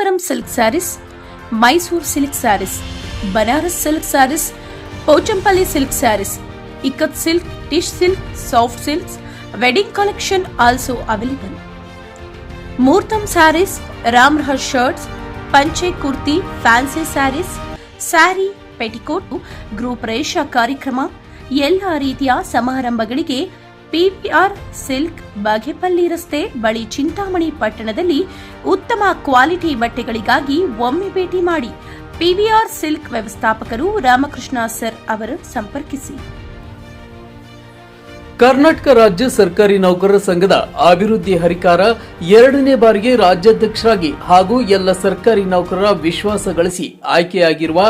Kanchipuram silk sarees Mysuru silk sarees Banaras silk sarees Pochampally silk sarees ikkat silk tissue silk soft silks wedding collection also available muhurtham sarees ರಾಮ್ರಹರ್ shirts panche kurti fancy sarees saree petticoat group ರೇಷ ಕಾರ್ಯಕ್ರಮ ಎಲ್ಲ ರೀತಿಯ ಸಮಾರಂಭಗಳಿಗೆ PPR silk Bagepalli ರಸ್ತೆ ಬಳಿ ಚಿಂತಾಮಣಿ ಪಟ್ಟಣದಲ್ಲಿ ಉತ್ತಮ quality ಬಟ್ಟೆಗಳಿಗಾಗಿ ಒಮ್ಮೆ ಭೇಟಿ ಮಾಡಿ. ಪಿವಿಆರ್ ಸಿಲ್ಕ್ ವ್ಯವಸ್ಥಾಪಕರು ರಾಮಕೃಷ್ಣ ಸರ್ ಅವರು ಸಂಪರ್ಕಿಸಿ. ಕರ್ನಾಟಕ ರಾಜ್ಯ ಸರ್ಕಾರಿ ನೌಕರರ ಸಂಘದ ಅಭಿವೃದ್ಧಿ ಹರಿಕಾರ ಎರಡನೇ ಬಾರಿಗೆ ರಾಜ್ಯಾಧ್ಯಕ್ಷರಾಗಿ ಹಾಗೂ ಎಲ್ಲ ಸರ್ಕಾರಿ ನೌಕರರ ವಿಶ್ವಾಸ ಗಳಿಸಿ ಆಯ್ಕೆಯಾಗಿರುವ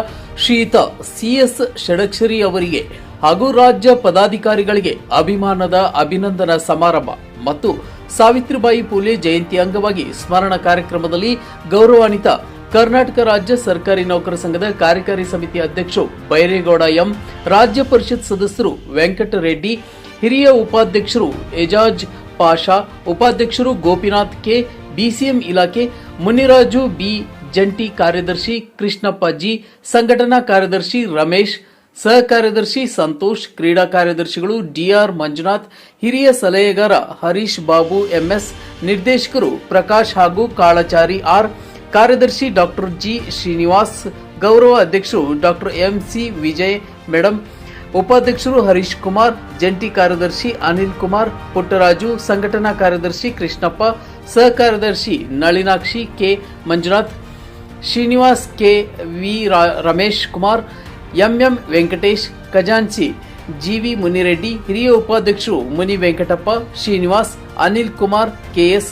ಶ್ರೀಯುತ ಸಿಎಸ್ ಷಡಕ್ಷರಿ ಅವರಿಗೆ ಹಾಗೂ ರಾಜ್ಯ ಪದಾಧಿಕಾರಿಗಳಿಗೆ ಅಭಿಮಾನದ ಅಭಿನಂದನಾ ಸಮಾರಂಭ ಮತ್ತು ಸಾವಿತ್ರಿಬಾಯಿ ಪುಲೆ ಜಯಂತಿ ಅಂಗವಾಗಿ ಸ್ಮರಣ ಕಾರ್ಯಕ್ರಮದಲ್ಲಿ ಗೌರವಾನ್ವಿತ ಕರ್ನಾಟಕ ರಾಜ್ಯ ಸರ್ಕಾರಿ ನೌಕರ ಸಂಘದ ಕಾರ್ಯಕಾರಿ ಸಮಿತಿ ಅಧ್ಯಕ್ಷರು ಬೈರೇಗೌಡ ಎಂ, ರಾಜ್ಯ ಪರಿಷತ್ ಸದಸ್ಯರು ವೆಂಕಟರೆಡ್ಡಿ, ಹಿರಿಯ ಉಪಾಧ್ಯಕ್ಷರು ಎಜಾಜ್ ಪಾಷಾ, ಉಪಾಧ್ಯಕ್ಷರು ಗೋಪಿನಾಥ್ ಕೆ, ಬಿಸಿಎಂ ಇಲಾಖೆ, ಮುನಿರಾಜು ಬಿ ಜಂಟಿ ಕಾರ್ಯದರ್ಶಿ ಕೃಷ್ಣಪ್ಪ ಜಿ, ಸಂಘಟನಾ ಕಾರ್ಯದರ್ಶಿ ರಮೇಶ್ ಸಹ ಕಾರ್ಯದರ್ಶಿ ಸಂತೋಷ್, ಕ್ರೀಡಾ ಕಾರ್ಯದರ್ಶಿಗಳು ಡಿಆರ್ ಮಂಜುನಾಥ್, ಹಿರಿಯ ಸಲಹೆಗಾರ ಹರೀಶ್ ಬಾಬು, ಎಂಎಸ್ ನಿರ್ದೇಶಕರು ಪ್ರಕಾಶ್ ಹಾಗೂ ಕಾಳಚಾರಿ ಆರ್. ಕಾರ್ಯದರ್ಶಿ ಡಾಕ್ಟರ್ ಜಿ. ಶ್ರೀನಿವಾಸ್, ಗೌರವ ಅಧ್ಯಕ್ಷರು ಡಾಕ್ಟರ್ ಎಂಸಿ ವಿಜಯ್, ಮೇಡಂ. ಉಪಾಧ್ಯಕ್ಷರು ಹರೀಶ್ ಕುಮಾರ್, ಜಂಟಿ ಕಾರ್ಯದರ್ಶಿ ಅನಿಲ್ ಕುಮಾರ್, ಪುಟ್ಟರಾಜು, ಸಂಘಟನಾ ಕಾರ್ಯದರ್ಶಿ ಕೃಷ್ಣಪ್ಪ ಸಹ ಕಾರ್ಯದರ್ಶಿ Nalinakshi K. Manjunath, Srinivas K. V. Ramesh Kumar MM Venkatesh ಖಜಾನ್ಸಿ GV Munireddy, ಹಿರಿಯ ಉಪಾಧ್ಯಕ್ಷರು ಮುನಿ ವೆಂಕಟಪ್ಪ, ಶ್ರೀನಿವಾಸ್, ಅನಿಲ್ ಕುಮಾರ್ ಕೆಎಸ್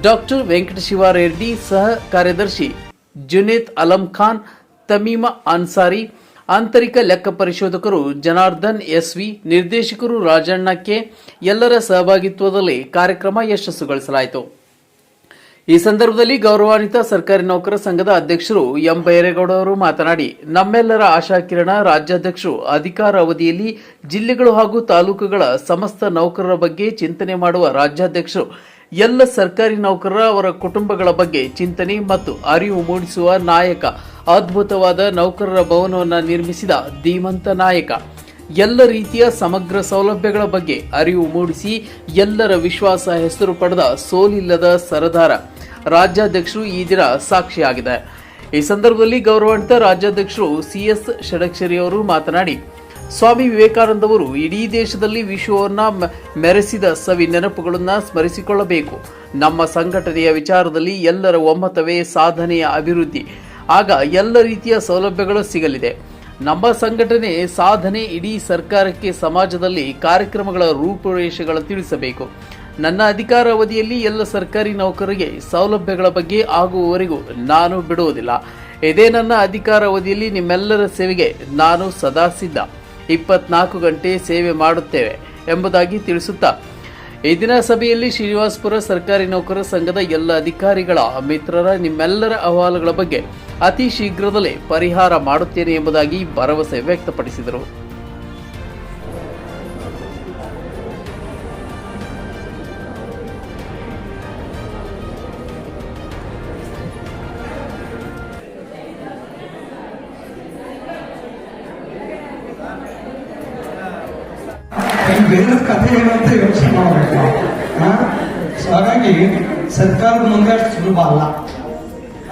ಡಾಕ್ಟರ್ ವೆಂಕಟಶಿವಾರೆಡ್ಡಿ ಸಹ ಕಾರ್ಯದರ್ಶಿ, ಜುನೇದ್ ಅಲಂ ಖಾನ್, ತಮೀಮಾ ಅನ್ಸಾರಿ, ಆಂತರಿಕ ಲೆಕ್ಕ ಪರಿಶೋಧಕರು ಜನಾರ್ದನ್ ಎಸ್ವಿ, ನಿರ್ದೇಶಕರು ರಾಜಣ್ಣ ಎಲ್ಲರ ಸಹಭಾಗಿತ್ವದಲ್ಲಿ ಕಾರ್ಯಕ್ರಮ ಯಶಸ್ಸುಗೊಳಿಸಲಾಯಿತು. ಈ ಸಂದರ್ಭದಲ್ಲಿ ಗೌರವಾನ್ವಿತ ಸರ್ಕಾರಿ ನೌಕರ ಸಂಘದ ಅಧ್ಯಕ್ಷರು ಎಂ ಬೈರೇಗೌಡ ಅವರು ಮಾತನಾಡಿ, ನಮ್ಮೆಲ್ಲರ ಆಶಾಕಿರಣ ರಾಜ್ಯಾಧ್ಯಕ್ಷರು ಅಧಿಕಾರ ಅವಧಿಯಲ್ಲಿ ಜಿಲ್ಲೆಗಳು ಹಾಗೂ ತಾಲೂಕುಗಳ ಸಮಸ್ತ ನೌಕರರ ಬಗ್ಗೆ ಚಿಂತನೆ ಮಾಡುವ ರಾಜ್ಯಾಧ್ಯಕ್ಷರು, ಎಲ್ಲ ಸರ್ಕಾರಿ ನೌಕರರ ಅವರ ಕುಟುಂಬಗಳ ಬಗ್ಗೆ ಚಿಂತನೆ ಮತ್ತು ಅರಿವು ಮೂಡಿಸುವ ನಾಯಕ, ಅದ್ಭುತವಾದ ನೌಕರರ ಭವನವನ್ನು ನಿರ್ಮಿಸಿದ ಧೀಮಂತ ನಾಯಕ. ಎಲ್ಲ ರೀತಿಯ ಸಮಗ್ರ ಸೌಲಭ್ಯಗಳ ಬಗ್ಗೆ ಅರಿವು ಮೂಡಿಸಿ ಎಲ್ಲರ ವಿಶ್ವಾಸ ಹೆಸರು ಪಡೆದ ಸೋಲಿಲ್ಲದ ಸರದಾರ ರಾಜ್ಯಾಧ್ಯಕ್ಷರು ಈ ದಿನ ಸಾಕ್ಷಿಯಾಗಿದೆ ಈ ಸಂದರ್ಭದಲ್ಲಿ ಗೌರವಾನ್ವಿತ ರಾಜ್ಯಾಧ್ಯಕ್ಷರು ಸಿಎಸ್ ಷಡಕ್ಷರಿ ಅವರು ಮಾತನಾಡಿ, ಸ್ವಾಮಿ ವಿವೇಕಾನಂದ ಅವರು ಇಡೀ ದೇಶದಲ್ಲಿ ವಿಶ್ವವನ್ನ ಮೆರೆಸಿದ ಸವಿ ನೆನಪುಗಳನ್ನು ಸ್ಮರಿಸಿಕೊಳ್ಳಬೇಕು. ನಮ್ಮ ಸಂಘಟನೆಯ ವಿಚಾರದಲ್ಲಿ ಎಲ್ಲರ ಒಮ್ಮತವೇ ಸಾಧನೆಯ ಅಭಿವೃದ್ಧಿ. ಆಗ ಎಲ್ಲ ರೀತಿಯ ಸೌಲಭ್ಯಗಳು ಸಿಗಲಿದೆ. ನಮ್ಮ ಸಂಘಟನೆ ಸಾಧನೆ ಇಡೀ ಸರ್ಕಾರಕ್ಕೆ ಸಮಾಜದಲ್ಲಿ ಕಾರ್ಯಕ್ರಮಗಳ ರೂಪುರೇಷೆಗಳ ತಿಳಿಸಬೇಕು. ನನ್ನ ಅಧಿಕಾರ ಅವಧಿಯಲ್ಲಿ ಎಲ್ಲ ಸರ್ಕಾರಿ ನೌಕರರಿಗೆ ಸೌಲಭ್ಯಗಳ ಬಗ್ಗೆ ಆಗುವವರೆಗೂ ನಾನು ಬಿಡುವುದಿಲ್ಲ. ಇದೇ ನನ್ನ ಅಧಿಕಾರ ಅವಧಿಯಲ್ಲಿ ನಿಮ್ಮೆಲ್ಲರ ಸೇವೆಗೆ ನಾನು ಸದಾ ಸಿದ್ಧ. ಇಪ್ಪತ್ನಾಲ್ಕು ಗಂಟೆ ಸೇವೆ ಮಾಡುತ್ತೇವೆ ಎಂಬುದಾಗಿ ತಿಳಿಸುತ್ತಾ ಈ ದಿನ ಸಭೆಯಲ್ಲಿ ಶ್ರೀನಿವಾಸಪುರ ಸರ್ಕಾರಿ ನೌಕರರ ಸಂಘದ ಎಲ್ಲ ಅಧಿಕಾರಿಗಳ ಮಿತ್ರರ ನಿಮ್ಮೆಲ್ಲರ ಅಹವಾಲುಗಳ ಬಗ್ಗೆ ಅತಿ ಶೀಘ್ರದಲ್ಲೇ ಪರಿಹಾರ ಮಾಡುತ್ತೇನೆ ಎಂಬುದಾಗಿ ಭರವಸೆ ವ್ಯಕ್ತಪಡಿಸಿದರು. ಬೇರೆ ಕಥೆ ಏನಂತ ಯೋಚನೆ ಮಾಡಬೇಕು? ಸೊ ಹಾಗಾಗಿ ಸರ್ಕಾರದ ಮುಂದೆ ಅಷ್ಟು ಸುಲಭ ಅಲ್ಲ.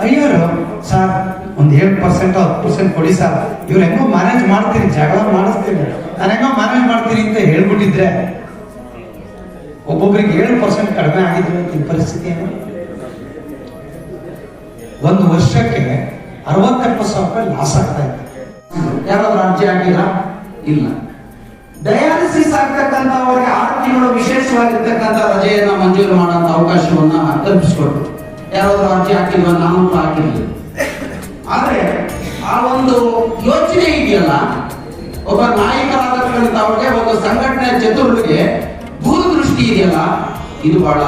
ಅಯ್ಯರು, ಸರ್, ಒಂದ್ ಏಳು ಪರ್ಸೆಂಟ್ ಹತ್ತು ಪರ್ಸೆಂಟ್ ಕೊಡಿ ಸರ್. ಇವ್ರು ಹೆಂಗೋ ಮ್ಯಾನೇಜ್ ಮಾಡ್ತೀರಿ, ಜಗಳ ಮಾಡಿಸ್ತೀರಿ. ನಾನು ಹೆಂಗೋ ಮ್ಯಾನೇಜ್ ಮಾಡ್ತೀರಿ ಅಂತ ಹೇಳ್ಬಿಟ್ಟಿದ್ರೆ ಒಬ್ಬೊಬ್ರಿಗೆ ಏಳು ಪರ್ಸೆಂಟ್ ಕಡಿಮೆ ಆಗಿದ್ರು ಈ ಪರಿಸ್ಥಿತಿ ಏನು? ಒಂದು ವರ್ಷಕ್ಕೆ ಅರವತ್ತೆಪ್ಪತ್ತು ಸಾವಿರ ರೂಪಾಯಿ ಲಾಸ್ ಆಗ್ತಾ ಇತ್ತು ಯಾರಾದ್ರೂ ಅರ್ಜಿ ಆಗಿಲ್ಲ ಇಲ್ಲ. ಡಯಾಲಿಸಿಸ್ ಆಗ್ತಕ್ಕಂಥವರಿಗೆ ಆರು ತಿಂಗಳು ವಿಶೇಷವಾಗಿರ್ತಕ್ಕಂಥ ರಜೆಯನ್ನು ಮಂಜೂರು ಮಾಡುವಂಥ ಅವಕಾಶವನ್ನ ಕಲ್ಪಿಸಿಕೊಟ್ರು. ಯಾರಾದರೂ ಅರ್ಜಿ ಹಾಕಿಲ್ವ? ನಾನು ಹಾಕಿರ್ಲಿಲ್ಲ. ಆದ್ರೆ ಆ ಒಂದು ಯೋಚನೆ ಇದೆಯಲ್ಲ? ಒಬ್ಬ ನಾಯಕರಾಗತಕ್ಕಂಥವ್ರಿಗೆ ಒಂದು ಸಂಘಟನೆ ಚತುರ್ಗೆ ದೂರದೃಷ್ಟಿ ಇದೆಯಲ್ಲ? ಇದು ಬಹಳ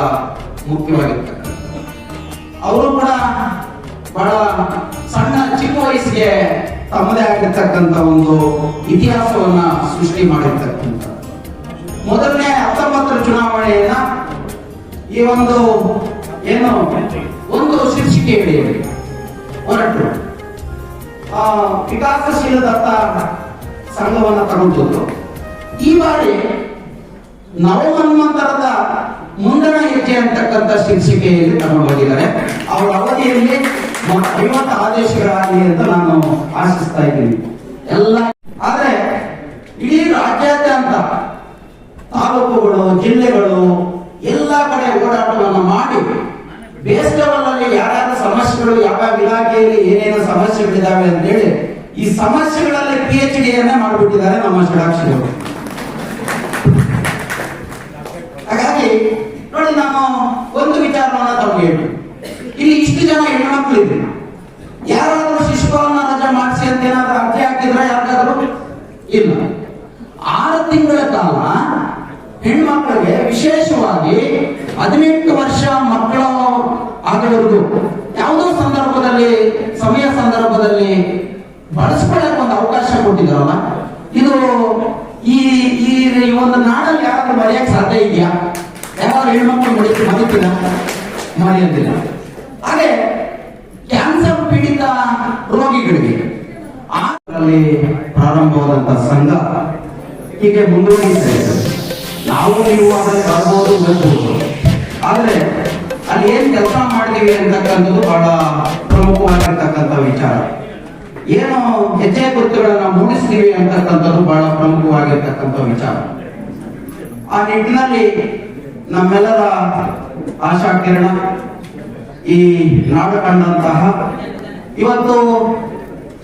ಮುಖ್ಯವಾಗಿರ್ತಕ್ಕಂಥ. ಅವರು ಕೂಡ ಬಹಳ ಸಣ್ಣ ಚಿಕ್ಕ ವಯಸ್ಸಿಗೆ ತಮ್ಮದೇ ಆಗಿರ್ತಕ್ಕಂಥ ಒಂದು ಇತಿಹಾಸವನ್ನ ಸೃಷ್ಟಿ ಮಾಡಿರ್ತಕ್ಕಂಥ. ಮೊದಲನೇ ಹತ್ತೊಂಬತ್ತರ ಚುನಾವಣೆಯನ್ನ ಈ ಒಂದು ಏನು ಒಂದು ಶೀರ್ಷಿಕೆ ಹೊರಟರು ಆ, ವಿಕಾಸಶೀಲ ದತ್ತ ಸಂಘವನ್ನ ತಗೊಂಡು ಈ ಬಾರಿ ನವಮನ್ವಂತರದ ಮುಂದಣ ಹೆಜ್ಜೆ ಅಂತಕ್ಕಂಥ ಶೀರ್ಷಿಕೆಯಲ್ಲಿ ತಗೊಂಡು ಹೋಗಿದ್ದಾರೆ ಅವರ ಅವಧಿಯಲ್ಲಿ ಆದೇಶಗಳಾಗಿ ಆದೇಶಗಳಾಗಲಿ ಅಂತ ನಾನು ಆಶಿಸ್ತಾ ಇದ್ದೀನಿ. ಎಲ್ಲ ಆದ್ರೆ ಇಡೀ ರಾಜ್ಯಾದ್ಯಂತ ತಾಲೂಕುಗಳು, ಜಿಲ್ಲೆಗಳು ಎಲ್ಲ ಕಡೆ ಓಡಾಟವನ್ನು ಮಾಡಿ ಬೇಸ್ಟವಲ್ಲಿ ಯಾರ್ಯಾರ ಸಮಸ್ಯೆಗಳು ಯಾವ ಇಲಾಖೆಯಲ್ಲಿ ಏನೇನು ಅಂತ ಹೇಳಿ ಈ ಸಮಸ್ಯೆಗಳಲ್ಲಿ ಪಿ ಎಚ್ ಡಿಯನ್ನೇ ಮಾಡಿಬಿಟ್ಟಿದ್ದಾರೆ ನಮ್ಮ ಷಡಾಕ್ಷಿಗಳು ಹಾಗಾಗಿ ನೋಡಿ, ನಾನು ಒಂದು ವಿಚಾರವನ್ನ ಇಲ್ಲಿ ಇಷ್ಟು ಜನ ಹೆಣ್ಮಕ್ಳು ಇದ್ರಿ ಯಾರಾದ್ರೂ ಶಿಶುಪಾಲನ ರಜೆ ಮಾಡಿಸಿ ಅಂತ ಏನಾದ್ರೂ ಅರ್ಜಿ ಹಾಕಿದ್ರ ಯಾರಿಗಾದ್ರೂ? ಇಲ್ಲ. ಆರು ತಿಂಗಳ ಕಾಲ ಹೆಣ್ಮಕ್ಳಿಗೆ ವಿಶೇಷವಾಗಿ ಹದಿನೆಂಟು ವರ್ಷ ಮಕ್ಕಳ ಆಗವರೆಗೂ ಯಾವುದೋ ಸಂದರ್ಭದಲ್ಲಿ, ಸಮಯ ಸಂದರ್ಭದಲ್ಲಿ ಬಳಸ್ಕೊಳ್ಳಕ್ಕೆ ಒಂದು ಅವಕಾಶ ಕೊಟ್ಟಿದ್ರಲ್ಲ? ಇದು ಈ ಈ ಒಂದು ನಾಡಲ್ಲಿ ಯಾರಾದ್ರೂ ಮರೆಯಕ್ಕೆ ಸಾಧ್ಯ ಇದೆಯಾ? ಯಾರು ಹೆಣ್ಮಕ್ಳು ಮರಿ ಮರಿತೀರ? ಮರೆಯೋದಿಲ್ಲ ರೋಗಿಗಳಿಗೆ. ಅಲ್ಲಿ ಪ್ರಾರಂಭವಾದಂತಹ ಸಂಘ ಹೀಗೆ ಮುಂದುವರಿತಾ ನಾವು ನೀವು ಅದನ್ನು ಬರಬಹುದು ಹೋಗ್ಬೋದು. ಆದ್ರೆ ಅಲ್ಲಿ ಏನ್ ಕೆಲಸ ಮಾಡಿದೀವಿ ಅಂತಕ್ಕಂಥದ್ದು ಬಹಳ ಪ್ರಮುಖವಾಗಿರ್ತಕ್ಕಂಥ ವಿಚಾರ. ಏನು ಹೆಜ್ಜೆ ಗುರುತುಗಳನ್ನ ಮೂಡಿಸ್ತೀವಿ ಅಂತಕ್ಕಂಥದ್ದು ಬಹಳ ಪ್ರಮುಖವಾಗಿರ್ತಕ್ಕಂಥ ವಿಚಾರ. ಆ ನಿಟ್ಟಿನಲ್ಲಿ ನಮ್ಮೆಲ್ಲರ ಆಶಾ ಕಿರಣ, ಈ ನಾಡು ಕಂಡಂತಹ ಇವತ್ತು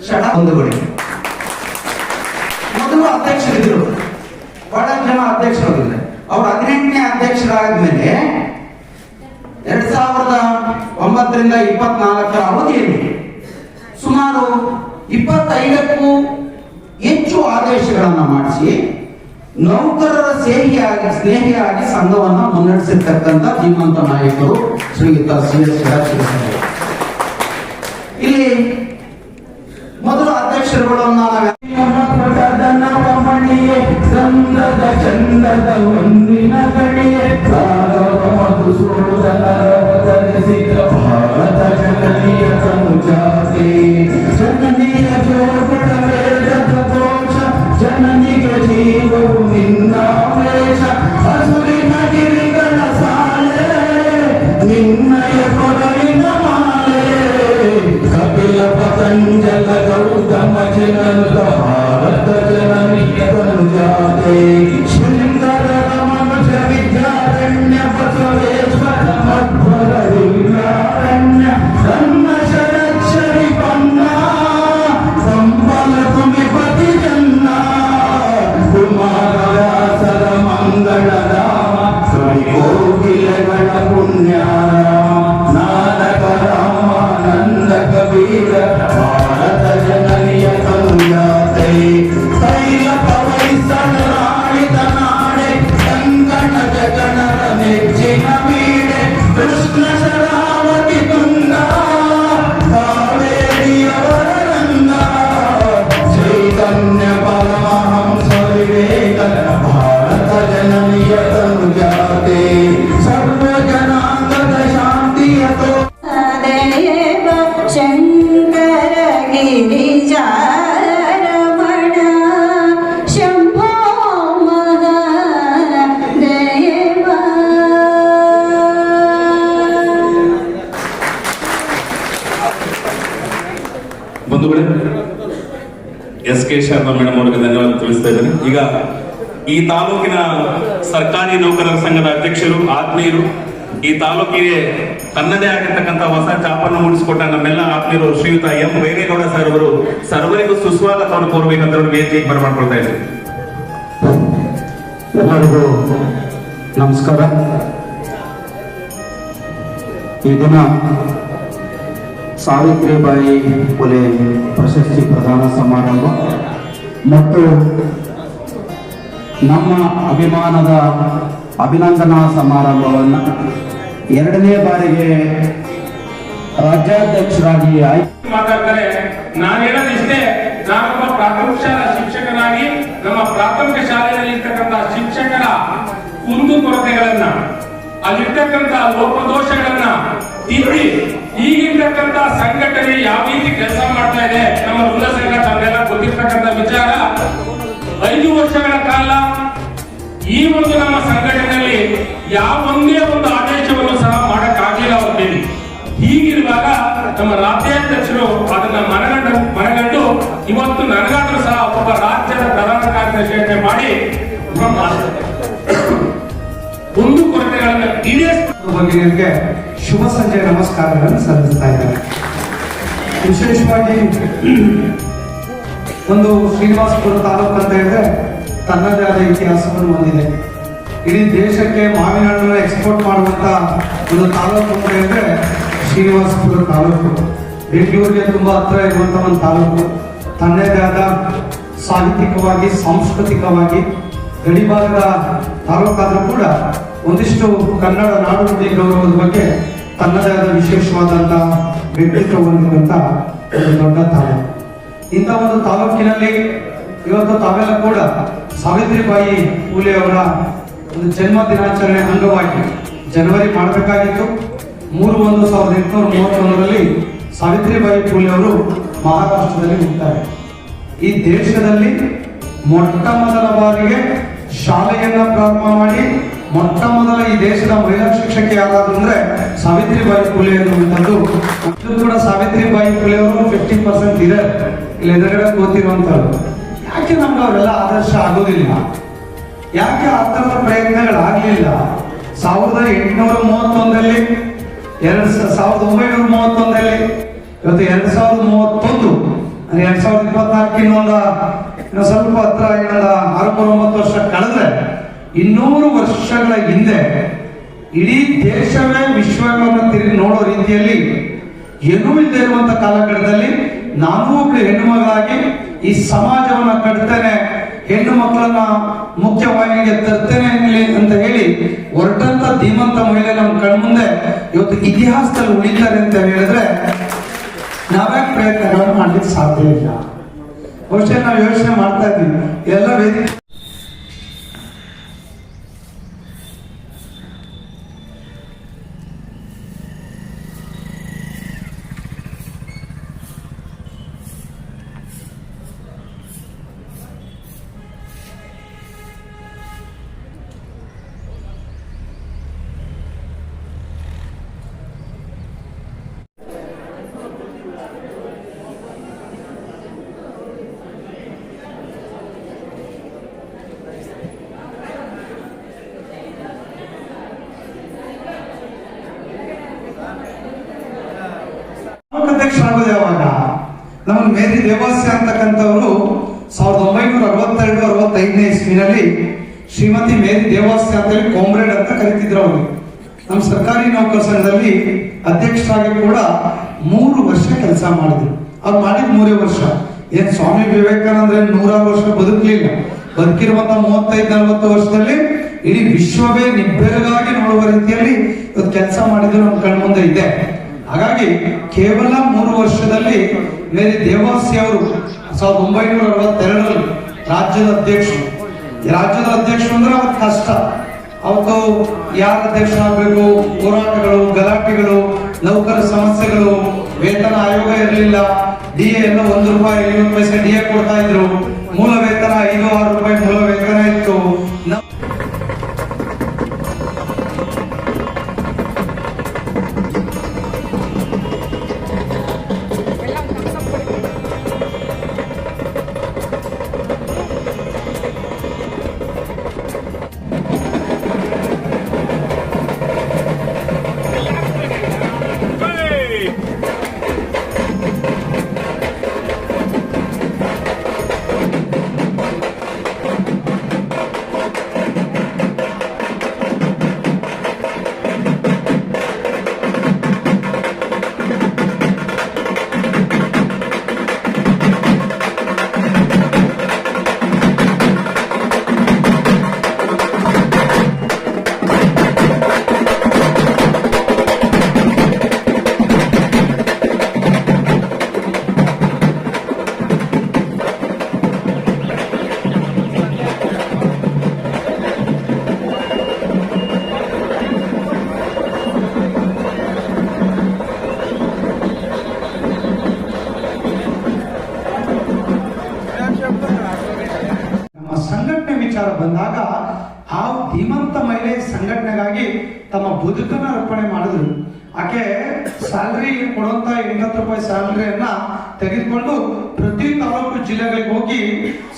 ಶಡ ಹೊಂದುಗಡೆ ಮೊದಲು ಅಧ್ಯಕ್ಷರಿದ್ರು ಬಹಳ ಜನ ಅಧ್ಯಕ್ಷರಾಗಿದ್ದಾರೆ ಅವರು ಹದಿನೆಂಟನೇ ಅಧ್ಯಕ್ಷರಾದ್ಮೇಲೆ ಎರಡ್ ಸಾವಿರದ ಒಂಬತ್ತರಿಂದ ಇಪ್ಪತ್ನಾಲ್ಕರ ಅವಧಿಯಲ್ಲಿ ಸುಮಾರು ಇಪ್ಪತ್ತೈದಕ್ಕೂ ಹೆಚ್ಚು ಆದೇಶಗಳನ್ನು ಮಾಡಿಸಿ ನೌಕರರ ಸೇಹಿಯಾಗಿ ಸ್ನೇಹಿಯಾಗಿ ಸಂಘವನ್ನು ಮುನ್ನಡೆಸಿರ್ತಕ್ಕಂಥ ಧೀಮಂತ ನಾಯಕರು ಶ್ರೀಯುತ ಸಿ ಎಸ್ ಇಲ್ಲಿ ಮೊದಲು ಅಧ್ಯಕ್ಷರುಗಳನ್ನ ಚಂದದ ಚಂದದ ಒಂದಿನ ಗಣಿಯೇ ಸಾಗರ ಮಧುಸೂದನ. ಈ ತಾಲೂಕಿನ ಸರ್ಕಾರಿ ನೌಕರರ ಸಂಘದ ಅಧ್ಯಕ್ಷರು, ಆತ್ಮೀಯರು, ಈ ತಾಲೂಕಿಗೆ ತನ್ನದೇ ಆಗಿರ್ತಕ್ಕಂಥ ಹೊಸ ಚಾಪನ್ನು ಮೂಡಿಸಿಕೊಟ್ಟ ನಮ್ಮೆಲ್ಲ ಆತ್ಮೀಯರು ಶ್ರೀಯುತ ಎಂ ವೈರೇಗೌಡ ಸರ್ ಅವರು ಸರ್ವರಿಗೂ ಸುಸ್ವಾಗತವನ್ನು ಕೋರಬೇಕಂತ ವೇದಿಕೆಗೆ ಬರಮಾಡ್ಕೊಳ್ತಾ ಇದ್ದಾರೆ ಎಲ್ಲರಿಗೂ ನಮಸ್ಕಾರ. ಈ ದಿನ ಸಾವಿತ್ರಿಬಾಯಿ ಪುಲೆ ಪ್ರಶಸ್ತಿ ಪ್ರದಾನ ಸಮಾರಂಭ ಮತ್ತು ನಮ್ಮ ಅಭಿಮಾನದ ಅಭಿನಂದನಾ ಸಮಾರಂಭವನ್ನು ಎರಡನೇ ಬಾರಿಗೆ ರಾಜ್ಯಾಧ್ಯಕ್ಷರಾಗಿ ಆಯ್ಕೆ ಮಾತಾಡ್ತಾರೆ. ನಾನು ಹೇಳೋದಿಷ್ಟೇ ನಾನೊಬ್ಬ ಪ್ರಾಥಮಿಕ ಶಾಲಾ ಶಿಕ್ಷಕರಾಗಿ ನಮ್ಮ ಪ್ರಾಥಮಿಕ ಶಾಲೆಯಲ್ಲಿ ಇರ್ತಕ್ಕಂಥ ಶಿಕ್ಷಕರ ಕುಂದು ಕೊರತೆಗಳನ್ನ, ಅಲ್ಲಿರ್ತಕ್ಕಂಥ ಲೋಪದೋಷಗಳನ್ನ ತಿದ್ದಿ, ಈಗಿರ್ತಕ್ಕಂಥ ಸಂಘಟನೆ ಯಾವ ರೀತಿ ಕೆಲಸ ಮಾಡ್ತಾ ಇದೆ, ನಮ್ಮ ವೃಂದ ಸಂಘ ತಮ್ಮೆಲ್ಲ ಗೊತ್ತಿರ್ತಕ್ಕಂಥ ವಿಚಾರ ಈ ಒಂದು ನಮ್ಮ ಸಂಘಟನೆಯಲ್ಲಿ ಯಾವ ಒಂದೇ ಒಂದು ಆದೇಶವನ್ನು ಸಹ ಮಾಡಕ್ಕಾಗಲಿಲ್ಲ ಮೇಲೆ ಹೀಗಿರುವಾಗ ನಮ್ಮ ರಾಜ್ಯಾಧ್ಯಕ್ಷರು ಅದನ್ನ ಮನಗಂಡು ಮನಗಂಡು ಇವತ್ತು ನನಗಾದ್ರೂ ಸಹ ಒಬ್ಬ ರಾಜ್ಯದ ಪ್ರಧಾನ ಕಾರ್ಯದರ್ಶಿಯನ್ನೇ ಮಾಡಿ ಒಂದು ಕೊರತೆಗಳನ್ನು ಈಡೇರಿಸ ಬಗ್ಗೆ ನಿಮಗೆ ಶುಭ ಸಂಜೆ, ನಮಸ್ಕಾರಗಳನ್ನು ಸಲ್ಲಿಸ್ತಾ ಇದ್ದಾರೆ. ವಿಶೇಷವಾಗಿ ಒಂದು ಶ್ರೀನಿವಾಸಪುರ ತಾಲೂಕು ಅಂತ ಹೇಳಿದ್ರೆ ತನ್ನದೇ ಆದ ಇತಿಹಾಸವನ್ನು ಹೊಂದಿದೆ. ಇಡೀ ದೇಶಕ್ಕೆ ಮಾವಿನ ಹಣ್ಣನ್ನು ಎಕ್ಸ್ಪೋರ್ಟ್ ಮಾಡುವಂಥ ಒಂದು ತಾಲೂಕು ಅಂತ ಹೇಳಿದ್ರೆ ಶ್ರೀನಿವಾಸಪುರ ತಾಲೂಕು. ಬೆಂಗಳೂರಿಗೆ ತುಂಬಾ ಹತ್ರ ಇರುವಂತ ಒಂದು ತಾಲೂಕು. ತನ್ನದೇ ಆದ ಸಾಹಿತ್ಯಿಕವಾಗಿ, ಸಾಂಸ್ಕೃತಿಕವಾಗಿ, ಗಡಿಭಾಗದ ತಾಲೂಕಾದ್ರೂ ಕೂಡ ಒಂದಿಷ್ಟು ಕನ್ನಡ ನಾಡು ನುಡಿ ಗೌರವದ ಬಗ್ಗೆ ತನ್ನದೇ ಆದ ವಿಶೇಷವಾದಂಥ ವ್ಯಕ್ತಿತ್ವ ಹೊಂದಿರುವಂಥ ಒಂದು ದೊಡ್ಡ ತಾಲೂಕು. ಇಂಥ ಒಂದು ತಾಲೂಕಿನಲ್ಲಿ ಇವತ್ತು ತಾವೆಲ್ಲ ಕೂಡ ಸಾವಿತ್ರಿಬಾಯಿ ಫೂಲೆ ಅವರ ಒಂದು ಜನ್ಮ ದಿನಾಚರಣೆ ಅಂಗವಾಗಿ ಜನವರಿ ಮಾಡಬೇಕಾಗಿತ್ತು. ಮೂರು ಒಂದು ಸಾವಿರದ ಎಂಟುನೂರ ಮೂವತ್ತೊಂದರಲ್ಲಿ ಸಾವಿತ್ರಿಬಾಯಿ ಫೂಲೆ ಅವರು ಮಹಾರಾಷ್ಟ್ರದಲ್ಲಿ ಇರ್ತಾರೆ ಈ ದೇಶದಲ್ಲಿ ಮೊಟ್ಟ ಮೊದಲ ಬಾರಿಗೆ ಶಾಲೆಯನ್ನ ಪ್ರಾರಂಭ ಮಾಡಿ ಮೊಟ್ಟ ಮೊದಲ ಈ ದೇಶದ ಮಹಿಳಾ ಶಿಕ್ಷಕಿ ಯಾರಾದ್ರು ಅಂದ್ರೆ ಸಾವಿತ್ರಿಬಾಯಿ ಫುಲೆ ಅನ್ನುವಂಥದ್ದು ಕೂಡ ಸಾವಿತ್ರಿಬಾಯಿ ಫುಲೆ ಅವರು ಫಿಫ್ಟಿ ಪರ್ಸೆಂಟ್ ಇದೆ. ಇಲ್ಲಿ ಎದುರುಗಡೆ ಕೂತಿರುವಂತದ್ದು ಯಾಕೆ ನಮ್ಗೆ ಅವರೆಲ್ಲ ಆದರ್ಶ ಆಗೋದಿಲ್ಲ? ಯಾಕೆ ಆ ಥರದ ಪ್ರಯತ್ನಗಳಾಗಲಿಲ್ಲ? ಸಾವಿರದ ಎಂಟುನೂರ ಮೂವತ್ತೊಂದರಲ್ಲಿ, ಎರಡು ಸಾವಿರದ ಒಂಬೈನೂರ ಮೂವತ್ತೊಂದರಲ್ಲಿ, ಇವತ್ತು ಎರಡ್ ಸಾವಿರದ ಮೂವತ್ತೊಂದು, ಅಂದ್ರೆ ಎರಡು ಸಾವಿರದ ಇಪ್ಪತ್ನಾಲ್ಕಿನ ಒಂದು ಇನ್ನು ಸ್ವಲ್ಪ ಹತ್ರ ಏನಾದ ಆರುನೂರ ಒಂಬತ್ತು ವರ್ಷ ಕಳೆದ್ರೆ, ಇನ್ನೂರು ವರ್ಷಗಳ ಹಿಂದೆ, ಇಡೀ ದೇಶವೇ ವಿಶ್ವವನ್ನು ತಿರುಗಿ ನೋಡೋ ರೀತಿಯಲ್ಲಿ ಏನೂ ಇಲ್ಲದೆ ಇರುವಂತ ಕಾಲಘಟ್ಟದಲ್ಲಿ ನಾನು ಒಬ್ಳು ಹೆಣ್ಣು ಮಗಳಾಗಿ ಈ ಸಮಾಜವನ್ನ ಕಟ್ತೇನೆ, ಹೆಣ್ಣು ಮಕ್ಕಳನ್ನ ಮುಖ್ಯವಾಹಿನಿಗೆ ತರ್ತೇನೆ ಅಂತ ಹೇಳಿ ಹೊರಟಂತ ಧೀಮಂತ ಮಹಿಳೆ ನಮ್ಮ ಕಣ್ಮುಂದೆ ಇವತ್ತು ಇತಿಹಾಸದಲ್ಲಿ ಉಳಿತಾರೆ ಅಂತ ಹೇಳಿದ್ರೆ ನಾವ್ಯಾಕೆ ಪ್ರಯತ್ನಗಳನ್ನು ಮಾಡ್ಲಿಕ್ಕೆ ಸಾಧ್ಯ ಇಲ್ಲ. ಬಹುಶಃ ನಾವು ಯೋಚನೆ ಮಾಡ್ತಾ ಇದ್ದೀವಿ. ಎಲ್ಲ ವೇದಿಕೆ ಯಾವಾಗ ನಮ್ಮ ಮೇರಿ ದೇವಾಸ್ಯ ಅಂತಕ್ಕಂಥವರು ಸಾವಿರದ ಒಂಬೈನೂರ ಅರವತ್ತೆರಡು, ಅರವತ್ತೈದನೇ ಇಸ್ವಿನಲ್ಲಿ ಶ್ರೀಮತಿ ಮೇರಿ ದೇವಾಸ್ಯ ಅಂತ ಹೇಳಿ ಕಾಮ್ರೇಡ್ ಅಂತ ಕರಿತಿದ್ರು ಅವರು. ನಮ್ಮ ಸರ್ಕಾರಿ ನೌಕರ ಸಂಘದಲ್ಲಿ ಅಧ್ಯಕ್ಷರಾಗಿ ಕೂಡ ಮೂರು ವರ್ಷ ಕೆಲಸ ಮಾಡಿದ್ರು. ಅವ್ರು ಮಾಡಿದ ಮೂರೇ ವರ್ಷ. ಏನ್ ಸ್ವಾಮಿ ವಿವೇಕಾನಂದ ಏನ್ ನೂರಾರು ವರ್ಷ ಬದುಕಲಿಲ್ಲ. ಬದುಕಿರುವಂತ ಮೂವತ್ತೈದು, ನಲವತ್ತು ವರ್ಷದಲ್ಲಿ ಇಡೀ ವಿಶ್ವವೇ ನಿಬ್ಬೆರಗಾಗಿ ನೋಡುವ ರೀತಿಯಲ್ಲಿ ಕೆಲಸ ಮಾಡಿದ್ರು ನಮ್ಮ ಕಣ್ಮುಂದೆ ಇದೆ. ಹಾಗಾಗಿ ಕೇವಲ ಮೂರು ವರ್ಷದಲ್ಲಿ ಮೇರಿ ದೇವಾಸಿ ಅವರು ಸಾವಿರದ ಒಂಬೈನೂರ ಅರವತ್ತೆರಡರಲ್ಲಿ ರಾಜ್ಯದ ಅಧ್ಯಕ್ಷರು. ರಾಜ್ಯದ ಅಧ್ಯಕ್ಷರು ಅಂದ್ರೆ ಅವತ್ತು ಕಷ್ಟ. ಅವತ್ತು ಯಾರ ಅಧ್ಯಕ್ಷ ಆಗ್ಬೇಕು ಹೋರಾಟಗಳು, ಗಲಾಟೆಗಳು, ನೌಕರ ಸಮಸ್ಯೆಗಳು, ವೇತನ ಆಯೋಗ ಇರಲಿಲ್ಲ. ಡಿ ಎ ಎಲ್ಲ ಒಂದು ರೂಪಾಯಿ ಐವತ್ತು ಪೈಸೆ ಡಿ ಎ ಕೊಡ್ತಾ ಇದ್ರು. ಮೂಲ ವೇತನ ಐದು, ಆರು ರೂಪಾಯಿ ಮೂಲ ವೇತನ ಇತ್ತು. ತಮ್ಮ ಬದುಕನ್ನು ಅರ್ಪಣೆ ಮಾಡಿದ್ರು. ಆಕೆ ಸ್ಯಾಲ್ರಿ ಕೊಡುವಂತ ಎಂಬತ್ತು ರೂಪಾಯಿ ಸ್ಯಾಲ್ರಿಯನ್ನ ತೆಗೆದುಕೊಂಡು ಪ್ರತಿ ತಾಲೂಕು ಜಿಲ್ಲೆಗಳಿಗೆ ಹೋಗಿ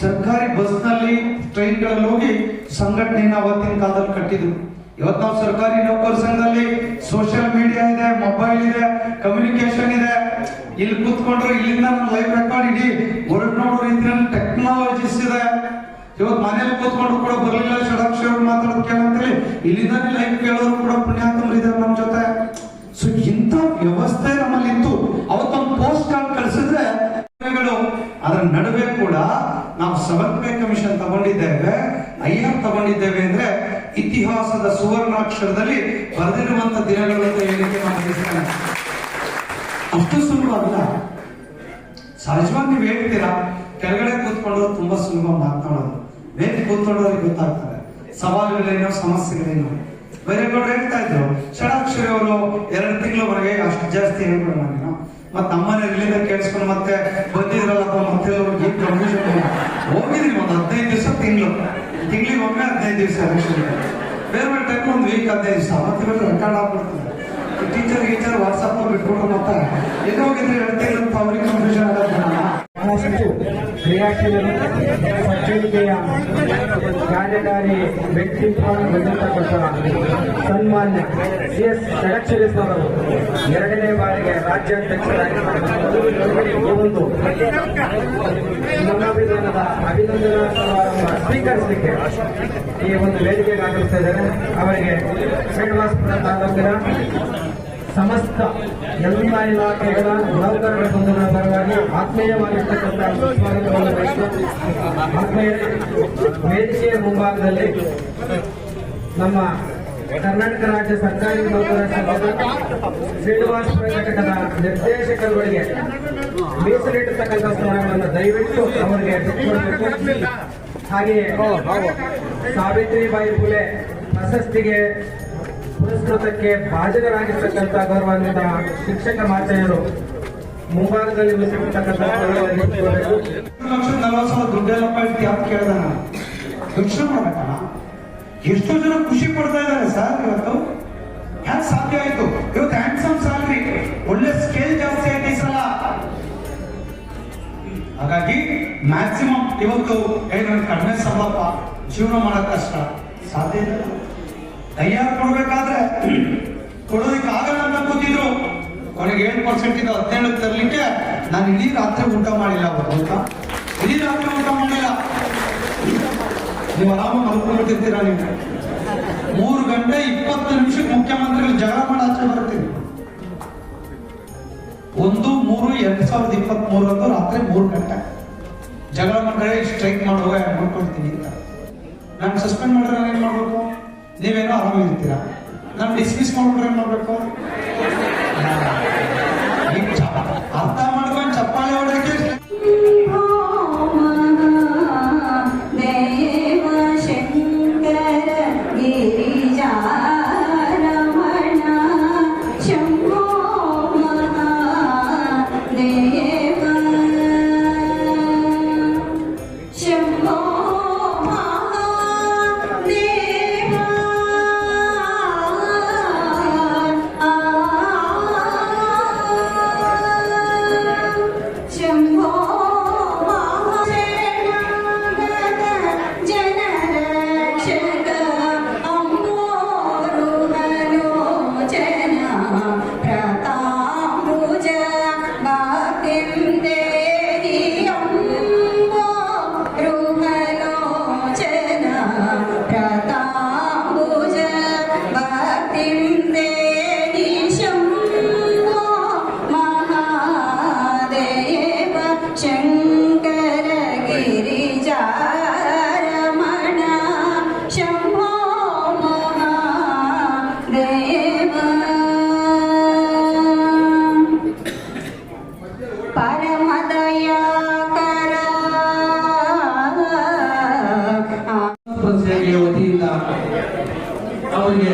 ಸರ್ಕಾರಿ ಬಸ್ನಲ್ಲಿ ಟ್ರೈನ್ಗಳಲ್ಲಿ ಹೋಗಿ ಸಂಘಟನೆಯನ್ನ ಅವತ್ತಿನ ಕಾಲದಲ್ಲಿ ಕಟ್ಟಿದ್ರು. ಇವತ್ತು ನಾವು ಸರ್ಕಾರಿ ನೌಕರ ಸಂಘದಲ್ಲಿ ಸೋಷಿಯಲ್ ಮೀಡಿಯಾ ಇದೆ ಮೊಬೈಲ್ ಇದೆ ಕಮ್ಯುನಿಕೇಶನ್ ಇದೆ. ಇಲ್ಲಿ ಕೂತ್ಕೊಂಡ್ರೆ ಇಲ್ಲಿಂದ ಲೈವ್ ರೆಕಾರ್ಡ್ ಇಡೀ ವರ್ಲ್ಡ್ ನೋಡೋ ರೀತಿಯಲ್ಲಿ ಇವತ್ತು ಮನೇಲಿ ಕೂತ್ಕೊಂಡು ಕೂಡ ಬರಲಿಲ್ಲ ಷಡಾಕ್ಷರ ಮಾತಾಡೋದು ಕೇಳಂತೇಳಿ ಇಲ್ಲಿಂದ ಲೈವ್ ಕೇಳೋರು ಕೂಡ ಪುಣ್ಯಾತ್ಮರು ಇದ್ದಾರೆ ನಮ್ಮ ಜೊತೆ. ಸೊ ಇಂಥ ವ್ಯವಸ್ಥೆ ನಮ್ಮಲ್ಲಿ ಇತ್ತು ಅವತ್ತೊಂದು ಪೋಸ್ಟ್ ಕಾರ್ಡ್ ಕಳಿಸಿದ್ರೆ ಅದರ ನಡುವೆ ಕೂಡ ನಾವು ಸಮನ್ವಯ ಕಮಿಷನ್ ತಗೊಂಡಿದ್ದೇವೆ. ಐಆರ್ ತಗೊಂಡಿದ್ದೇವೆ ಅಂದ್ರೆ ಇತಿಹಾಸದ ಸುವರ್ಣಾಕ್ಷರದಲ್ಲಿ ಬರೆದಿರುವಂತ ದಿನಗಳು ಹೇಳಿಕೆ ನಾನು. ಅಷ್ಟು ಸುಲಭ ಅಲ್ಲ. ಸಹಜವಾಗಿ ನೀವು ಹೇಳ್ತೀರಾ, ಕೆಳಗಡೆ ಕೂತ್ಕೊಂಡು ತುಂಬಾ ಸುಲಭ ಮಾತನಾಡೋದು ಬೇರೆ ಕೂತ್ಕೊಂಡವ್ರಿಗೆ ಗೊತ್ತಾಗ್ತದೆ. ಸವಾಲುಗಳೇನೋ, ಸಮಸ್ಯೆಗಳೇನೋ. ಬೈರೇಗೌಡರು ಹೇಳ್ತಾ ಇದ್ರು, ಷಡಾಕ್ಷರಿ ಅವರು ಎರಡು ತಿಂಗಳವರೆಗೆ ಅಷ್ಟು ಜಾಸ್ತಿ ಹೇಳ್ಬಿಡೋಣ ನೀನು. ಮತ್ತೆ ನಮ್ಮನೆ ಇಲ್ಲಿಂದ ಕೇಳಿಸ್ಕೊಂಡು ಮತ್ತೆ ಬಂದಿದ್ರಲ್ಲಪ್ಪ ಮತ್ತೆ ಕನ್ಫ್ಯೂಷನ್ ಹೋಗಿದ್ರಿ ಒಂದು ಹದಿನೈದು ದಿವಸ, ತಿಂಗಳು. ತಿಂಗಳಿಗೆ ಒಮ್ಮೆ ಹದಿನೈದು ದಿವಸ ಎಲೆಕ್ಷನ್ ಬೇರೆ ಬೇರೆ ಟೈಪ್ ಒಂದು ವೀಕ್ ಹದಿನೈದು ದಿವಸ. ಮತ್ತೆ ಬೇರೆ ರೆಕಾರ್ಡ್ ಆಗ್ಬಿಡ್ತದೆ ಟೀಚರ್ ಗೀಚರ್ ವಾಟ್ಸಪ್ ಬಿಟ್ಬಿಟ್ರು ಮತ್ತೆ. ಎಲ್ಲಿ ಹೋಗಿದ್ರಿ ಎರಡು ತಿಂಗಳು ಅವ್ರಿಗೆ ಕ್ರಿಯಾಶೀಲರು ಪತ್ರಿಕೆಯ ಕಾರ್ಯಕಾರಿ ವ್ಯಕ್ತಿತ್ವ ಹೊಂದಿರತಕ್ಕಂಥ ಸನ್ಮಾನ್ಯ ಸಿ ಎಸ್ ಷಡಕ್ಷರೇಶ್ವರರು ಎರಡನೇ ಬಾರಿಗೆ ರಾಜ್ಯಾಧ್ಯಕ್ಷರಾಗಿ ಈ ಒಂದು ಮಹಾವಿಧಾನದ ಅಭಿನಂದನಾ ಸಮಾರಂಭ ಸ್ವೀಕರಿಸಲಿಕ್ಕೆ ಈ ಒಂದು ವೇದಿಕೆಗೆ ಆಗಮಿಸ್ತಾ ಇದ್ದಾರೆ. ಅವರಿಗೆ ಶ್ರೀನಿವಾಸಪುರ ತಾಲೂಕಿನ ಸಮಸ್ತ ಎಲ್ಲ ಇಲಾಖೆಗಳ ನೌಕರರ ಬಂಧುಗಳ ಪರವಾಗಿ ಆತ್ಮೀಯವಾಗಿರ್ತಕ್ಕಂಥ ಸ್ವಾಗತವನ್ನು ಬಯಸಿ ಆತ್ಮೀಯ ವೇದಿಕೆಯ ಮುಂಭಾಗದಲ್ಲಿ ನಮ್ಮ ಕರ್ನಾಟಕ ರಾಜ್ಯ ಸರ್ಕಾರಿ ನೌಕರರ ಸಂಘದ ಶ್ರೀನಿವಾಸ ಘಟಕದ ನಿರ್ದೇಶಕರುಗಳಿಗೆ ಮೀಸಲಿಟ್ಟಿರ್ತಕ್ಕಂಥ ಸ್ಥಾನಗಳನ್ನು ದಯವಿಟ್ಟು ಅವರಿಗೆ ಹಾಗೆಯೇ ಸಾವಿತ್ರಿಬಾಯಿ ಫುಲೆ ಪ್ರಶಸ್ತಿಗೆ ಪುರಸ್ಕೃತಕ್ಕೆ ಭಾಜನರಾಗಿರ್ತಕ್ಕಂಥ ಗೌರವಾನ್ವಿತ ಶಿಕ್ಷಕ ಮಾತೆಯರು ಮುಂಭಾಗದಲ್ಲಿ ಯಾಕೆ ಕೇಳ್ದ ಎಷ್ಟೋ ಜನ ಖುಷಿ ಪಡ್ತಾ ಇದ್ದಾರೆ ಸರ್ ಇವತ್ತು. ಯಾಕೆ ಸಾಧ್ಯ ಆಯ್ತು? ಇವತ್ತು ಹ್ಯಾಂಡ್ಸಮ್ ಸ್ಯಾಲ್ರಿ ಒಳ್ಳೆ ಸ್ಕೇಲ್ ಜಾಸ್ತಿ ಆಯ್ತು ಸಲ. ಹಾಗಾಗಿ ಮ್ಯಾಕ್ಸಿಮಮ್ ಇವತ್ತು ಏನು ಕಡಿಮೆ ಸಂಬಳಪ್ಪ ಜೀವನ ಮಾಡೋಕ್ಕಷ್ಟ ಸಾಧ್ಯ ಇಲ್ಲ. ತಯಾರು ಕೊಡ್ಬೇಕಾದ್ರೆ ಕೊಡೋದಕ್ಕೆ ಆಗಲ್ಲ ಅಂತ ಕೂತಿದ್ರು. ಕೊನೆಗೆ ಏಳು ಪರ್ಸೆಂಟ್ ಇಂದ ಹದಿನೇಳು ತರಲಿಕ್ಕೆ ನಾನು ಇಡೀ ರಾತ್ರಿ ಊಟ ಮಾಡಿಲ್ಲ ಅವರು ಗೊತ್ತಾ ಇಡೀ ರಾತ್ರಿ ಊಟ ಮಾಡಿಲ್ಲ. ನೀವು ಆರಾಮ ಮಲ್ಕೊಂಡ್ಬಿಟ್ಟಿರ್ತೀರಾ ನೀವು? ಮೂರು ಗಂಟೆ ಇಪ್ಪತ್ತು ನಿಮಿಷಕ್ಕೆ ಮುಖ್ಯಮಂತ್ರಿಗಳು ಜಗಳ ಮಾಡಿ ಆಚೆ ಬರ್ತೀವಿ. ಒಂದು, ಮೂರು, ಎರಡ್ ಸಾವಿರದ ಇಪ್ಪತ್ತ್ ಮೂರರಂದು ರಾತ್ರಿ ಮೂರು ಗಂಟೆ. ಜಗಳ ಮಾಡ್ರೆ ಸ್ಟ್ರೈಕ್ ಮಾಡುವ ಮಾಡ್ಕೊಳ್ತೀನಿ ಅಂತ ನಾನು ಸಸ್ಪೆಂಡ್ ಮಾಡಿದ್ರೆ ನಾನು ಏನ್ ಮಾಡ್ಬೇಕು? ನೀವೇನೋ ಇರ್ತೀರಾ? ನಾನು ಡಿಸ್ಮಿಸ್ ಮಾಡ್ಬಿಟ್ರೆ ಏನ್ ಮಾಡ್ಬೇಕು? ಅರ್ಥ ಮಾಡ್ಕೊಂಡು ಚಪ್ಪಾಳೆ ಹೊಡೆಯಕ್ಕೆ ಅವರಿಗೆ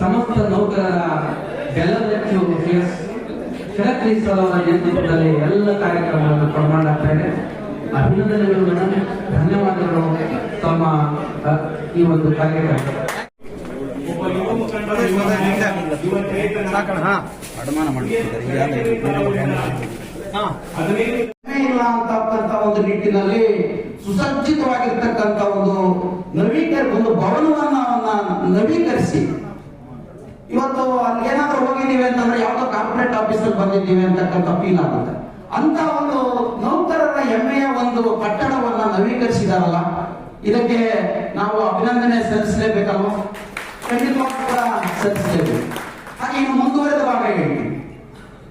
ಸಮಸ್ತ ನೌಕರರ ಬೆಲ್ಲದಚ್ಚು ಶರತ್ರೀಶ್ವರ ಅವರ ನೇತೃತ್ವದಲ್ಲಿ ಎಲ್ಲ ಕಾರ್ಯಕ್ರಮವನ್ನು ಪ್ರಮಾಣಾಗ್ತಾ ಅಭಿನಂದನೆಗಳು ಮೇಡಮ್. ಧನ್ಯವಾದಗಳು ತಮ್ಮ ಈ ಒಂದು ಕಾರ್ಯಕ್ರಮ ಕಡಿಮೆ ಇಲ್ಲ ಅಂತಕ್ಕಂಥ ಒಂದು ನಿಟ್ಟಿನಲ್ಲಿ ಸುಸಜ್ಜಿತವಾಗಿರ್ತಕ್ಕಂಥ ಒಂದು ನವೀಕರ ಒಂದು ಭವನವನ್ನ ಅವನ್ನ ನವೀಕರಿಸಿ. ಇವತ್ತು ಅಲ್ಲಿ ಏನಾದ್ರೂ ಹೋಗಿದ್ದೀವಿ ಅಂತಂದ್ರೆ ಯಾವ್ದೋ ಕಾರ್ಪೊರೇಟ್ ಆಫೀಸಲ್ಲಿ ಬಂದಿದ್ದೀವಿ ಅಂತಕ್ಕಂಥ ಫೀಲ್ ಆಗುತ್ತೆ. ಅಂತ ಒಂದು ನೌಕರರ ಹೆಮ್ಮೆಯ ಒಂದು ಕಟ್ಟಡವನ್ನ ನವೀಕರಿಸಿದಾರಲ್ಲ ಇದಕ್ಕೆ ನಾವು ಅಭಿನಂದನೆ ಸಲ್ಲಿಸಲೇಬೇಕಲ್ವ? ಖಂಡಿತವಾಗ್ಲೂ ಕೂಡ ಸಲ್ಲಿಸಲೇಬೇಕು. ಇನ್ನು ಮುಂದುವರೆದ ಭಾಗ ಹೇಳ್ತೀನಿ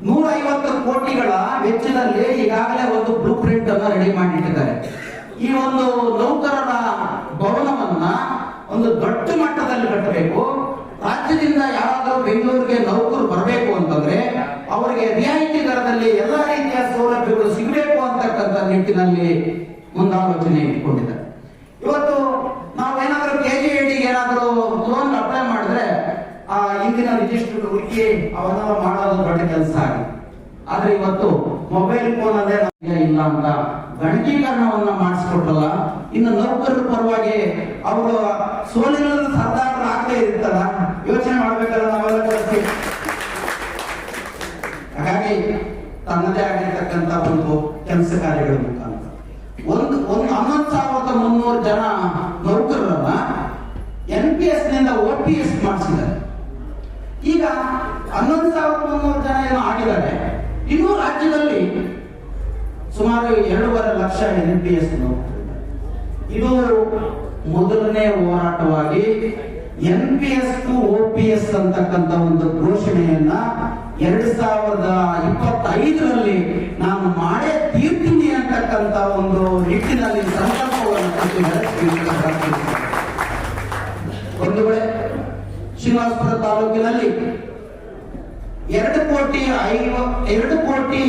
ನೂರ ಐವತ್ತು ಕೋಟಿಗಳ ವೆಚ್ಚದಲ್ಲಿ ಈಗಾಗಲೇ ಒಂದು ಬ್ಲೂ ಪ್ರಿಂಟ್ ಅನ್ನು ರೆಡಿ ಮಾಡಿಟ್ಟಿದ್ದಾರೆ. ಈ ಒಂದು ನೌಕರರ ಭವನವನ್ನ ಒಂದು ದೊಡ್ಡ ಮಟ್ಟದಲ್ಲಿ ಕಟ್ಟಬೇಕು. ರಾಜ್ಯದಿಂದ ಯಾರಾದರೂ ಬೆಂಗಳೂರಿಗೆ ನೌಕರು ಬರಬೇಕು ಅಂತಂದ್ರೆ ಅವರಿಗೆ ರಿಯಾಯಿತಿ ದರದಲ್ಲಿ ಎಲ್ಲ ರೀತಿಯ ಸೌಲಭ್ಯಗಳು ಸಿಗಬೇಕು ಅಂತಕ್ಕಂಥ ನಿಟ್ಟಿನಲ್ಲಿ ಮುಂದಾಲೋಚನೆ ಇಟ್ಕೊಂಡಿದ್ದಾರೆ ಇವತ್ತು ನಾವೇನಾದರೂ ಕೆ ಜಿ ಏನಾದರೂ ಲೋನ್ ಅಪ್ಲೈ ಮಾಡಿದ್ರೆ ಆ ಇಂದಿನ ರಿಜಿಸ್ಟರ್ ಹುಡುಕಿ ಅವನ್ನೆಲ್ಲ ಮಾಡೋದು ದೊಡ್ಡ ಕೆಲಸ ಆಗಿದೆ ಆದ್ರೆ ಇವತ್ತು ಮೊಬೈಲ್ ಫೋನ್ ಅಲ್ಲೇ ನಮಗೆ ಇಲ್ಲ ಅಂತ ಗಣಕೀಕರಣವನ್ನ ಮಾಡಿಸ್ಕೊಟ್ಟಲ್ಲ ಇನ್ನು ನೌಕರರ ಪರವಾಗಿ ಅವರು ಸೋಲಿನ ಸರ್ದಾರರು ಆಗದೆ ಇರ್ತಾರ ಯೋಚನೆ ಮಾಡ್ಬೇಕಲ್ಲ ನಾವೆಲ್ಲ ಕಲಿಸಿ ಹಾಗಾಗಿ ತನ್ನದೇ ಆಗಿರ್ತಕ್ಕಂಥ ಒಂದು ಕೆಲಸ ಕಾರ್ಯಗಳ ಮುಖಾಂತರ. ಒಂದು ಒಂದು ಹನ್ನೊಂದು ಸಾವಿರದ ಮುನ್ನೂರು ಜನ ನೌಕರರನ್ನ ಎನ್ ಪಿ ಎಸ್ನಿಂದ ಓ ಪಿ ಎಸ್ ಮಾಡಿಸಿದ್ದಾರೆ. ಹನ್ನೊಂದು ಸಾವಿರದ ಮುನ್ನೂರು ಜನ ಏನೋ ಆಗಿದ್ದಾರೆ. ಇನ್ನೂ ರಾಜ್ಯದಲ್ಲಿ ಸುಮಾರು ಎರಡೂವರೆ ಲಕ್ಷ ಎನ್ ಪಿ ಎಸ್ ಇದು ಮೊದಲನೇ ಹೋರಾಟವಾಗಿ N P S to O P S ಅಂತಕ್ಕಂಥ ಒಂದು ಘೋಷಣೆಯನ್ನ ಎರಡ್ ಸಾವಿರದ ಇಪ್ಪತ್ತೈದರಲ್ಲಿ ನಾನು ಮಾಡೇ ತೀರ್ತೀನಿ ಅಂತಕ್ಕಂಥ ಒಂದು ನಿಟ್ಟಿನಲ್ಲಿ ಸಂಕಲ್ಪವನ್ನು ಒಂದು ವೇಳೆ ಶ್ರೀನಿವಾಸಪುರ ತಾಲೂಕಿನಲ್ಲಿ ಎರಡು ಕೋಟಿ ಐವ, ಎರಡು ಕೋಟಿ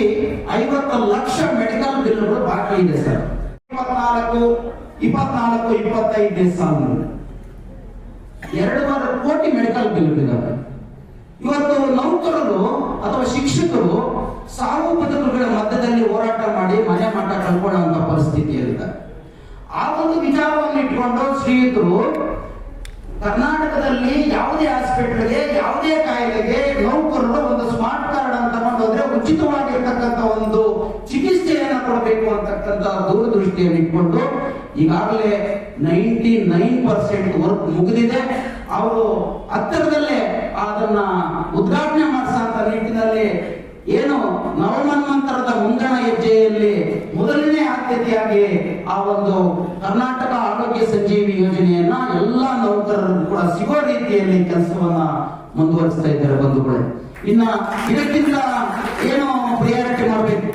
ಐವತ್ತು ಲಕ್ಷ ಮೆಡಿಕಲ್ ಬಿಲ್ಗಳು ಬಾಕಿ ಇದೆ ಸರ್. ಇಪ್ಪತ್ನಾಲ್ಕು ಇಪ್ಪತ್ನಾಲ್ಕು ಇಪ್ಪತ್ತೈದನೇ ಎರಡು ಎರಡೂವರೆ ಕೋಟಿ ಮೆಡಿಕಲ್ ಬಿಲ್ ಇದ್ದಾವೆ ಇವತ್ತು ನೌಕರರು ಅಥವಾ ಶಿಕ್ಷಕರು ಸಾವು ಬದುಕುಗಳ ಮಧ್ಯದಲ್ಲಿ ಹೋರಾಟ ಮಾಡಿ ಮನೆ ಮಠ ಕಳ್ಕೊಳ್ಳುವಂತ ಪರಿಸ್ಥಿತಿಯಲ್ಲಿದ್ದಾರೆ ಆ ಒಂದು ವಿಚಾರವನ್ನು ಇಟ್ಕೊಂಡು ಶ್ರೀಯುತರು ಕರ್ನಾಟಕದಲ್ಲಿ ಯಾವುದೇ ಹಾಸ್ಪಿಟಲ್ಗೆ, ಯಾವುದೇ ಕಾಯಿಲೆಗೆ ನೌಕರರು ಒಂದು ಸ್ಮಾರ್ಟ್ ಕಾರ್ಡ್ ಅಂತ ಮಾಡೋದ್ರೆ ಉಚಿತವಾಗಿರ್ತಕ್ಕಂಥ ಒಂದು ಚಿಕಿತ್ಸೆಯನ್ನು ಕೊಡಬೇಕು ಅಂತಕ್ಕಂಥ ದೂರದೃಷ್ಟಿಯನ್ನು ಇಟ್ಕೊಂಡು ಈಗಾಗಲೇ ನೈಂಟಿ ನೈನ್ ಪರ್ಸೆಂಟ್ ವರ್ಕ್ ಮುಗಿದಿದೆ. ಅವರು ಹತ್ತಿರದಲ್ಲೇ ಅದನ್ನ ಉದ್ಘಾಟನೆ ಮಾಡಿಸಂತ ನಿಟ್ಟಿನಲ್ಲಿ ಏನು ನವಮನ್ವಂತರದ ಮುಂಗಣ ಹೆಜ್ಜೆಯಲ್ಲಿ ಮೊದಲನೇ ಆದ್ಯತೆಯಾಗಿ ಆ ಒಂದು ಕರ್ನಾಟಕ ಆರೋಗ್ಯ ಸಂಜೀವಿ ಯೋಜನೆಯನ್ನ ಎಲ್ಲಾ ನೌಕರರಿಗೂ ಕೂಡ ಸಿಗೋ ರೀತಿಯಲ್ಲಿ ಕೆಲಸವನ್ನ ಮುಂದುವರಿಸ್ತಾ ಇದ್ದಾರೆ ಬಂಧುಗಳೇ. ಇನ್ನ ಇದಕ್ಕಿಂತ ಏನು ಪ್ರಿಯಾರಿಟಿ ಮಾಡಬೇಕು.